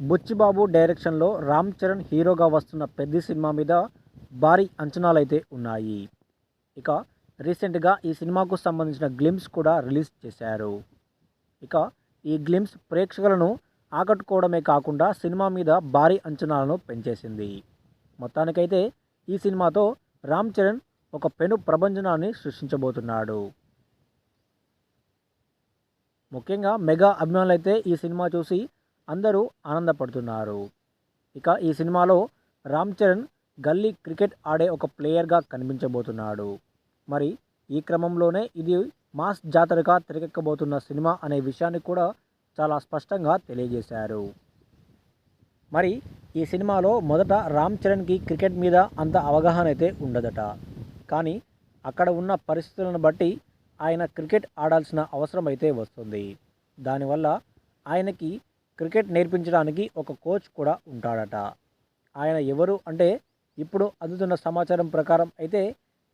బుచ్చిబాబు డైరెక్షన్లో రామ్ చరణ్ హీరోగా వస్తున్న పెద్ద సినిమా మీద భారీ అంచనాలైతే ఉన్నాయి. ఇక రీసెంట్గా ఈ సినిమాకు సంబంధించిన గ్లిమ్స్ కూడా రిలీజ్ చేశారు. ఇక ఈ గ్లిమ్స్ ప్రేక్షకులను ఆకట్టుకోవడమే కాకుండా సినిమా మీద భారీ అంచనాలను పెంచేసింది. మొత్తానికైతే ఈ సినిమాతో రామ్ చరణ్ ఒక పెను ప్రభంజనాన్ని సృష్టించబోతున్నాడు. ముఖ్యంగా మెగా అభిమానులైతే ఈ సినిమా చూసి అందరూ ఆనందపడుతున్నారు. ఇక ఈ సినిమాలో రామ్ చరణ్ గల్లీ క్రికెట్ ఆడే ఒక ప్లేయర్గా కనిపించబోతున్నాడు. మరి ఈ క్రమంలోనే ఇది మాస్ జాతరగా తెరకెక్కబోతున్న సినిమా అనే విషయాన్ని కూడా చాలా స్పష్టంగా తెలియజేశారు. మరి ఈ సినిమాలో మొదట రామ్ చరణ్కి క్రికెట్ మీద అంత అవగాహన అయితే ఉండదట. కానీ అక్కడ ఉన్న పరిస్థితులను బట్టి ఆయన క్రికెట్ ఆడాల్సిన అవసరం అయితే వస్తుంది. దానివల్ల ఆయనకి క్రికెట్ నేర్పించడానికి ఒక కోచ్ కూడా ఉంటాడట. ఆయన ఎవరు అంటే ఇప్పుడు అందుతున్న సమాచారం ప్రకారం అయితే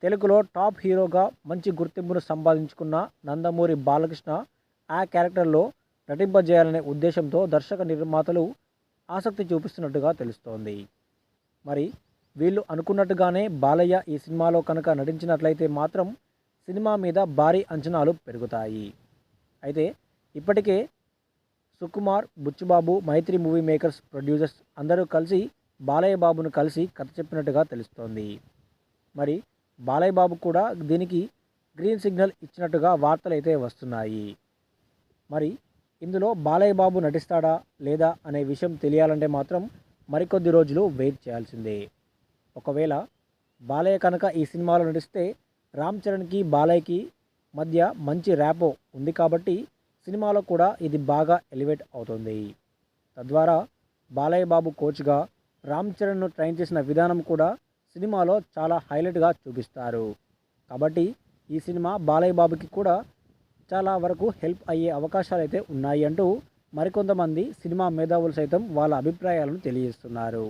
తెలుగులో టాప్ హీరోగా మంచి గుర్తింపును సంపాదించుకున్న నందమూరి బాలకృష్ణ ఆ క్యారెక్టర్లో నటింపజేయాలనే ఉద్దేశంతో దర్శక నిర్మాతలు ఆసక్తి చూపిస్తున్నట్టుగా తెలుస్తోంది. మరి వీళ్ళు అనుకున్నట్టుగానే బాలయ్య ఈ సినిమాలో కనుక నటించినట్లయితే మాత్రం సినిమా మీద భారీ అంచనాలు పెరుగుతాయి. అయితే ఇప్పటికే Sukumar Buchi Babu Mythri movie makers producers అందరూ కలిసి బాలయ్య బాబును కలిసి కథ చెప్పినట్టుగా తెలుస్తోంది. మరి బాలయ్య బాబు కూడా దీనికి గ్రీన్ సిగ్నల్ ఇచ్చినట్టుగా వార్తలు అయితే వస్తున్నాయి. మరి ఇందులో బాలయ్య బాబు నటిస్తాడా లేదా అనే విషయం తెలియాలంటే మాత్రం మరికొద్ది రోజులు వెయిట్ చేయాల్సిందే. ఒకవేళ బాలయ్య కనుక ఈ సినిమాలో నటిస్తే రామ్ చరణ్కి బాలయ్యకి మధ్య మంచి ర్యాపో ఉంది కాబట్టి సినిమాలో కూడా ఇది బాగా ఎలివేట్ అవుతుంది. తద్వారా బాలయ్య బాబు కోచ్గా రామ్ చరణ్ను ట్రైన్ చేసిన విధానం కూడా సినిమాలో చాలా హైలైట్గా చూపిస్తారు. కాబట్టి ఈ సినిమా బాలయ్య బాబుకి కూడా చాలా వరకు హెల్ప్ అయ్యే అవకాశాలు అయితే ఉన్నాయి అంటూ మరికొంతమంది సినిమా మేధావులు సైతం వాళ్ళ అభిప్రాయాలను తెలియజేస్తున్నారు.